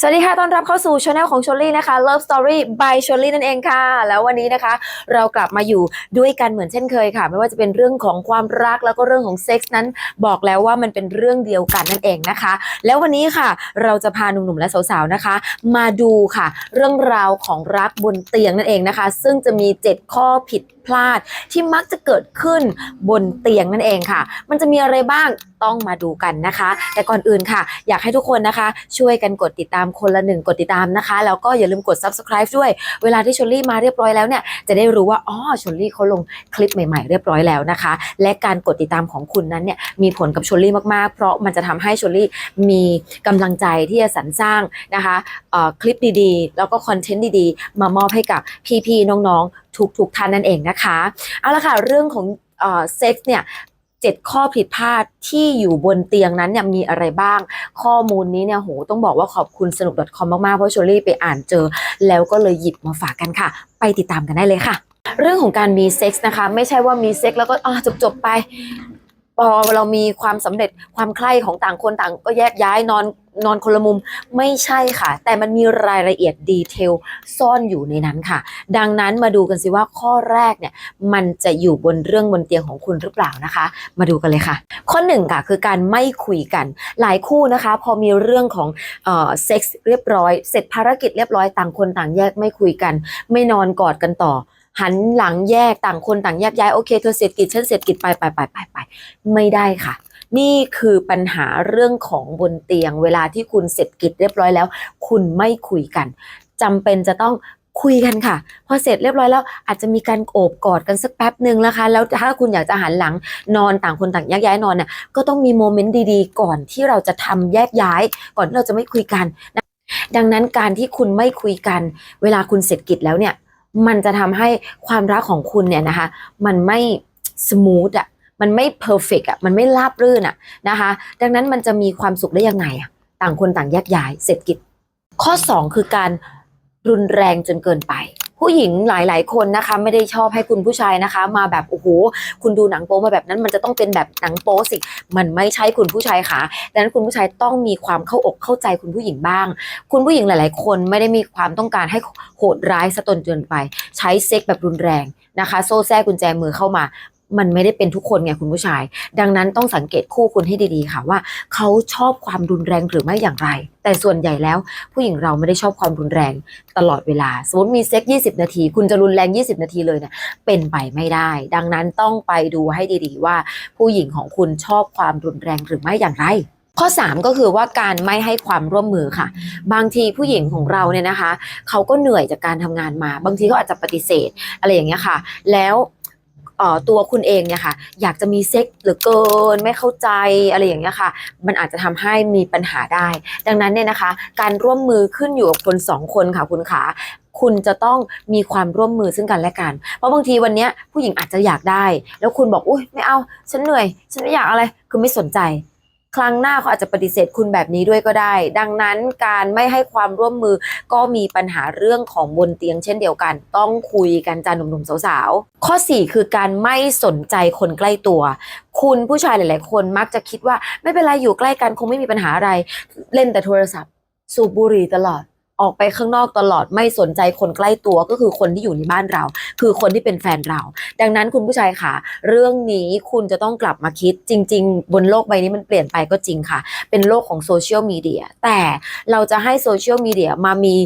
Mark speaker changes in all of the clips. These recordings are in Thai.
Speaker 1: สวัสดีค่ะต้อนรับเข้าสู่ช anel ของชลลี่นะคะ Love Story by ชลลี่นั่นเองค่ะ แล้ววันนี้นะคะ เรากลับมาอยู่ด้วยกันเหมือนเช่นเคยค่ะ ไม่ว่าจะเป็นเรื่องของความรักแล้วก็เรื่องของเซ็กส์นั้น บอกแล้วว่ามันเป็นเรื่องเดียวกันนั่นเองนะคะ แล้ววันนี้ค่ะ เราจะพาหนุ่มๆและสาวๆนะคะ มาดูค่ะ เรื่องราวของรักบนเตียงนั่นเองนะคะ ซึ่งจะมี 7 ข้อผิดพลาดที่มักจะเกิดขึ้นบนเตียงนั่นเองค่ะ มันจะมีอะไรบ้าง ต้องมาดูกันนะคะ แต่ก่อนอื่นค่ะ อยากให้ทุกคนนะคะ ช่วยกันกดติดตามคนละหนึ่งกดติดตามนะคะ แล้วก็อย่าลืมกด subscribe ด้วย เวลาที่ชลลี่มาเรียบร้อยแล้วเนี่ยจะได้รู้ว่าอ๋อชลลี่เขาลงคลิปใหม่ๆ เรียบร้อยแล้วนะคะ และการกดติดตามของคุณนั้นเนี่ยมีผลกับชลลี่มากๆ เพราะมันจะทำให้ชลลี่มีกำลังใจที่จะสรรสร้างนะคะเอ่อคลิปดีๆ แล้วก็คอนเทนต์ดีๆ มามอบให้กับพี่ๆน้องๆทุกๆท่านนั่นเองนะคะ เอาละค่ะ เรื่องของเออเซ็กส์เนี่ย เจ็ดข้อผิดพลาดที่อยู่บนเตียงนั้นเนี่ยมีอะไรบ้าง ข้อมูลนี้เนี่ยโหต้องบอกว่าขอบคุณสนุก .com มากๆ เพราะชลลี่ไปอ่านเจอ แล้วก็เลยหยิบมาฝากกันค่ะ ไปติดตามกันได้เลยค่ะ เรื่องของการมีเซ็กส์นะคะ ไม่ใช่ว่ามีเซ็กส์แล้วก็จบจบๆไปพอเรามีความสำเร็จความใคร่ของต่างคนต่างก็แยกย้ายนอน นอนคนละมุมไม่ใช่ค่ะ แต่มันมีรายละเอียดดีเทลซ่อนอยู่ในนั้นค่ะ ดังนั้นมาดูกันสิว่าข้อแรกเนี่ยมันจะอยู่บนเรื่องบนเตียงของคุณหรือเปล่านะคะ มาดูกันเลยค่ะ ข้อหนึ่งค่ะคือการไม่คุยกันหลายคู่นะคะ พอมีเรื่องของเอ่อเซ็กส์เรียบร้อย เสร็จภารกิจเรียบร้อยต่างคนต่างแยกไม่คุยกัน ไม่นอนกอดกันต่อหันหลังแยกต่างคนต่างแยกย้ายโอเคเธอเสร็จกิจฉันเสร็จกิจไปไปไปไปไปไม่ได้ค่ะ นี่คือปัญหาเรื่องของบนเตียง เวลาที่คุณเสร็จกิจเรียบร้อยแล้ว คุณไม่คุยกันจำเป็นจะต้องคุยกันค่ะ พอเสร็จเรียบร้อยแล้วอาจจะมีการโอบกอดกันสักแป๊บหนึ่งนะคะ แล้วถ้าคุณอยากจะหันหลังนอนต่างคนต่างแยกย้ายนอนเนี่ยก็ต้องมีโมเมนต์ดีๆ ก่อนที่เราจะทำแยกย้าย ก่อนที่เราจะไม่คุยกันนะดังนั้นการที่คุณไม่คุยกัน เวลาคุณเสร็จกิจแล้วเนี่ย มันจะทำให้ความรักของคุณเนี่ยนะคะ มันไม่สมูทอะ มันไม่เพอร์เฟกอะมันไม่ราบรื่นอะนะคะ ดังนั้นมันจะมีความสุขได้ยังไงอะต่างคนต่างแยกย้ายเสร็จกิจ ข้อ 2 คือการรุนแรงจนเกินไป ผู้หญิงหลาย ๆ คนนะคะ ไม่ได้ชอบให้คุณผู้ชายนะคะ มาแบบโอ้โหคุณดูหนังโป๊มาแบบนั้น มันจะต้องเป็นแบบหนังโป๊สิมันไม่ใช่คุณผู้ชายค่ะดังนั้นคุณผู้ชายต้องมีความเข้าอกเข้าใจคุณผู้หญิงบ้าง คุณผู้หญิงหลาย ๆ คนไม่ได้มีความต้องการให้โหดร้ายสะตนเกินไป ใช้เซ็กแบบรุนแรงนะคะ โซ่แทรกกุญแจมือเข้ามา มันไม่ได้เป็นทุกคนไงคุณผู้ชาย ดังนั้นต้องสังเกตคู่คุณให้ดีๆค่ะว่าเขาชอบความรุนแรงหรือไม่อย่างไร แต่ส่วนใหญ่แล้ว ผู้หญิงเราไม่ได้ชอบความรุนแรงตลอดเวลา สมมติมีเซ็ก20 นาที คุณจะรุนแรง 20 นาทีเลยเนี่ยเป็นไปไม่ได้ ดังนั้นต้องไปดูให้ดีๆว่า ผู้หญิงของคุณชอบความรุนแรงหรือไม่อย่างไรข้อ 3 ก็คือว่าการไม่ให้ความร่วมมือค่ะ บางทีผู้หญิงของเราเนี่ยนะคะ เขาก็เหนื่อยจากการทำงานมา บางทีเขาอาจจะปฏิเสธอะไรอย่างเงี้ยค่ะ แล้ว ตัวคุณเองเนี่ยค่ะอยากจะมีเซ็กเหลือเกินไม่เข้าใจอะไรอย่างเงี้ยค่ะ มันอาจจะทำให้มีปัญหาได้ ดังนั้นเนี่ยนะคะ การร่วมมือขึ้นอยู่กับคนสองคนค่ะคุณขาคุณจะต้องมีความร่วมมือซึ่งกันและกัน เพราะบางทีวันนี้ผู้หญิงอาจจะอยากได้ แล้วคุณบอกอุ้ยไม่เอา ฉันเหนื่อย ฉันไม่อยากอะไร คือไม่สนใจ ครั้งหน้าเขาอาจจะปฏิเสธคุณแบบนี้ด้วยก็ได้ ดังนั้นการไม่ให้ความร่วมมือก็มีปัญหาเรื่องของบนเตียงเช่นเดียวกัน ต้องคุยกันจ้าหนุ่มๆสาวๆ ข้อ 4 คือการไม่สนใจคนใกล้ตัว คุณผู้ชายหลาย ๆ คนมักจะคิดว่าไม่เป็นไรอยู่ใกล้กันคงไม่มีปัญหาอะไร เล่นแต่โทรศัพท์ สูบบุหรี่ตลอด ออกไปข้างนอกตลอดไม่สนใจคนใกล้ตัวก็คือคนที่อยู่ในบ้านเรา คือคนที่เป็นแฟนเรา ดังนั้นคุณผู้ชายค่ะเรื่องนี้คุณจะต้องกลับมาคิดจริง ๆ บนโลกใบนี้มันเปลี่ยนไปก็จริงค่ะ เป็นโลกของโซเชียลมีเดียแต่เราจะให้โซเชียลมีเดียมามี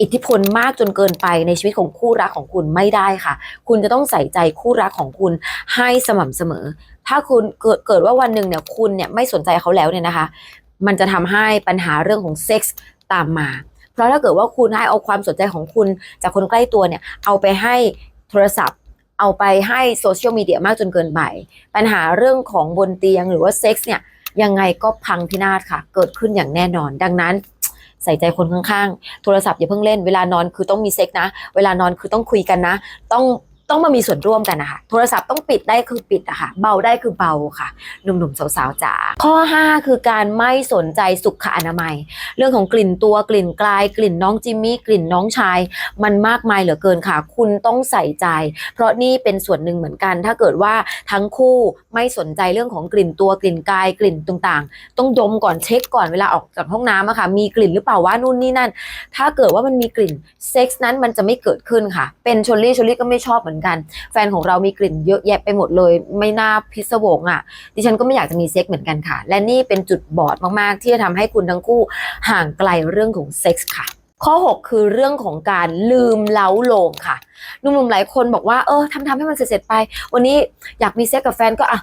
Speaker 1: อิทธิพลมากจนเกินไปในชีวิตของคู่รักของคุณไม่ได้ค่ะ คุณจะต้องใส่ใจคู่รักของคุณให้สม่ำเสมอ ถ้าคุณเกิดเกิดว่าวันหนึ่งเนี่ยคุณเนี่ยไม่สนใจเขาแล้วเนี่ยนะคะ มันจะทำให้ปัญหาเรื่องของเซ็กส์ตามมา เพราะถ้าเกิดว่าคุณให้เอาความสนใจของคุณจากคนใกล้ตัวเนี่ย เอาไปให้โทรศัพท์เอาไปให้โซเชียลมีเดียมากจนเกินไป ปัญหาเรื่องของบนเตียงหรือว่าเซ็กส์เนี่ย ยังไงก็พังพินาศค่ะ เกิดขึ้นอย่างแน่นอน ดังนั้น ใส่ใจคนข้างๆ โทรศัพท์อย่าเพิ่งเล่น เวลานอนคือต้องมีเซ็กนะ เวลานอนคือต้องคุยกันนะ ต้อง ต้องมามีส่วนร่วมกันนะคะโทรศัพท์ต้องปิดได้คือปิดอะค่ะเบาได้คือเบาค่ะ หนุ่มๆสาวๆจ๋าข้อ 5 คือการไม่สนใจสุขอนามัย เรื่องของกลิ่นตัวกลิ่นกลาย กลิ่นน้องจิมมี่กลิ่นน้องชาย มันมากมายเหลือเกินค่ะ คุณต้องใส่ใจ เพราะนี่เป็นส่วนหนึ่งเหมือนกัน ถ้าเกิดว่าทั้งคู่ไม่สนใจเรื่องของกลิ่นตัวกลิ่นกายกลิ่นต่างๆ ต้องดมก่อนเช็คก่อนเวลาออกจากห้องน้ำอะค่ะมีกลิ่นหรือเปล่าว่านู่นนี่นั่น ถ้าเกิดว่ามันมีกลิ่นเซ็กส์นั้นมันจะไม่เกิดขึ้นค่ะ เป็นชลลี่ชลลี่ก็ไม่ชอบเหมือนกัน แฟนของเรามีกลิ่นเยอะแยะไปหมดเลย ไม่น่าพิศวงอะ ดิฉันก็ไม่อยากจะมีเซ็กส์เหมือนกันค่ะ และนี่เป็นจุดบอดมากๆ ที่จะทำให้คุณทั้งคู่ห่างไกลเรื่องของเซ็กส์ค่ะข้อ 6 คือเรื่องของการลืมเล้าโลมค่ะหนุ่มๆหลายคนบอกว่าเออทำๆให้มันเสร็จๆไป วันนี้อยากมีเซ็กกับแฟนก็อะ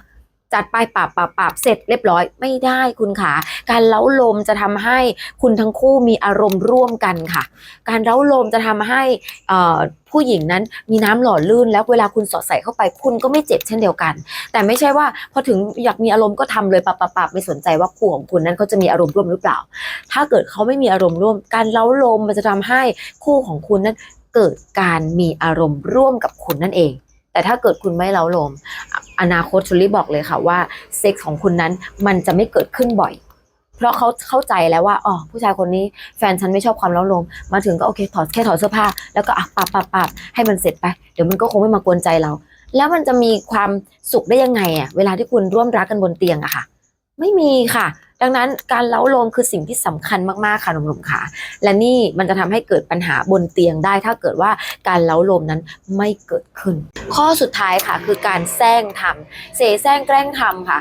Speaker 1: จัดไปปรับปรับปรับเสร็จเรียบร้อยไม่ได้คุณขาการเล้าลมจะทำให้คุณทั้งคู่มีอารมณ์ร่วมกันค่ะ การเล้าลมจะทำให้ผู้หญิงนั้นมีน้ำหล่อลื่น แล้วเวลาคุณสอดใส่เข้าไปคุณก็ไม่เจ็บเช่นเดียวกัน แต่ไม่ใช่ว่าพอถึงอยากมีอารมณ์ก็ทำเลยปับปับปับไม่สนใจว่าคู่ของคุณนั้นเขาจะมีอารมณ์ร่วมหรือเปล่า ถ้าเกิดเขาไม่มีอารมณ์ร่วม การเล้าลมมันจะทำให้คู่ของคุณนั้นเกิดการมีอารมณ์ร่วมกับคุณนั่นเอง แต่ถ้าเกิดคุณไม่เล้าลม อนาคตชลลี่บอกเลยค่ะว่าเซ็กส์ของคุณนั้นมันจะไม่เกิดขึ้นบ่อย เพราะเขาเข้าใจแล้วว่าอ๋อผู้ชายคนนี้แฟนฉันไม่ชอบความร้อนลมมาถึงก็โอเคถอดแค่ถอดเสื้อผ้า แล้วก็อะปับปับปับให้มันเสร็จไปเดี๋ยวมันก็คงไม่มากวนใจเรา แล้วมันจะมีความสุขได้ยังไงอะเวลาที่คุณร่วมรักกันบนเตียงอะค่ะ ไม่มีค่ะ ดังนั้นการเล้าโลมคือสิ่งที่สำคัญมากๆค่ะหนุ่มๆค่ะ และนี่มันจะทำให้เกิดปัญหาบนเตียงได้ ถ้าเกิดว่าการเล้าโลมนั้นไม่เกิดขึ้น ข้อสุดท้ายค่ะคือการแซงทำเสแสร้งแกล้งทำค่ะ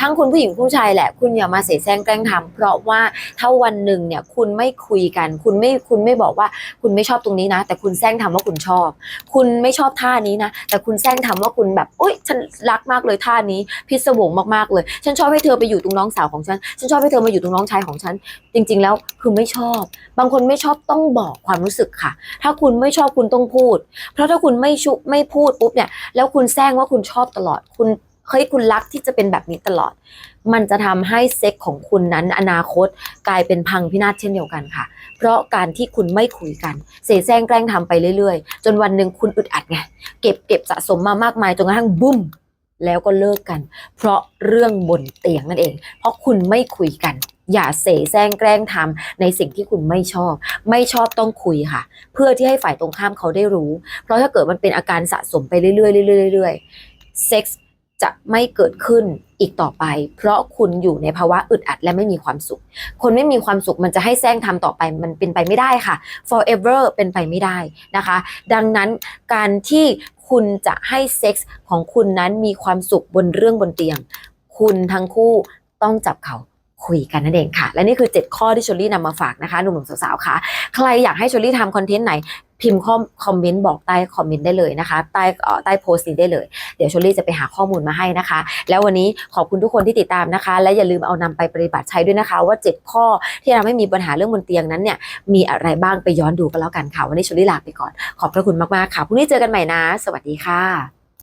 Speaker 1: ทั้งคุณผู้หญิงผู้ชายแหละ คุณอย่ามาเสแสร้งแกล้งทำเพราะว่าถ้าวันหนึ่งเนี่ยคุณไม่คุยกัน คุณไม่คุณไม่บอกว่าคุณไม่ชอบตรงนี้นะ แต่คุณแซงทำว่าคุณชอบ คุณไม่ชอบท่านี้นะ แต่คุณแซงทำว่าคุณแบบโอ๊ยฉันรักมากเลยท่านี้ พิศวงมากๆเลย ฉันชอบให้เธอไปอยู่ตรงน้องสาวของฉัน ฉันชอบให้เธอมาอยู่ตรงน้องชายของฉัน จริง ๆ แล้วคือไม่ชอบ บางคนไม่ชอบต้องบอกความรู้สึกค่ะ ถ้าคุณไม่ชอบคุณต้องพูด เพราะถ้าคุณไม่ชุไม่พูดปุ๊บเนี่ยแล้วคุณแซงว่าคุณชอบตลอดคุณ เฮ้ยคุณรักที่จะเป็นแบบนี้ตลอด มันจะทำให้เซ็กของคุณนั้นอนาคตกลายเป็นพังพินาศเช่นเดียวกันค่ะ เพราะการที่คุณไม่คุยกัน เสแสร้งแกล้งทำไปเรื่อยๆ จนวันหนึ่งคุณอึดอัดไง เก็บเก็บสะสมมามากมายจนกระทั่งบุ้มแล้วก็เลิกกัน เพราะเรื่องบนเตียงนั่นเอง เพราะคุณไม่คุยกัน อย่าเสแสร้งแกล้งทำในสิ่งที่คุณไม่ชอบ ไม่ชอบต้องคุยค่ะ เพื่อที่ให้ฝ่ายตรงข้ามเขาได้รู้ เพราะถ้าเกิดมันเป็นอาการสะสมไปเรื่อยๆเรื่อยๆเรื่อยๆเซ็กส์ จะไม่เกิดขึ้นอีกต่อไป เพราะคุณอยู่ในภาวะอึดอัดและไม่มีความสุข คนไม่มีความสุขมันจะให้แซงทำต่อไปมันเป็นไปไม่ได้ค่ะ forever เป็นไปไม่ได้นะคะ ดังนั้นการที่คุณจะให้เซ็กส์ของคุณนั้นมีความสุขบนเรื่องบนเตียง คุณทั้งคู่ต้องจับเขา คุยกันนั่นเองค่ะ และนี่คือ 7 ข้อที่ชลลี่นำมาฝากนะคะหนุ่มๆสาวๆค่ะ ใครอยากให้ชลลี่ทำคอนเทนต์ไหนพิมพ์ข้อคอมเมนต์บอกใต้คอมเมนต์ได้เลยนะคะใต้ใต้โพสต์นี้ได้เลย เดี๋ยวชลลี่จะไปหาข้อมูลมาให้นะคะ แล้ววันนี้ขอบคุณทุกคนที่ติดตามนะคะ และอย่าลืมเอานำไปปฏิบัติใช้ด้วยนะคะ ว่า 7 ข้อที่ทำให้มีปัญหาเรื่องบนเตียงนั้นเนี่ยมีอะไรบ้างไปย้อนดูกันแล้วกันค่ะ วันนี้ชลลี่ลาไปก่อน ขอบพระคุณมากๆค่ะพรุ่งนี้เจอกันใหม่นะ สวัสดีค่ะ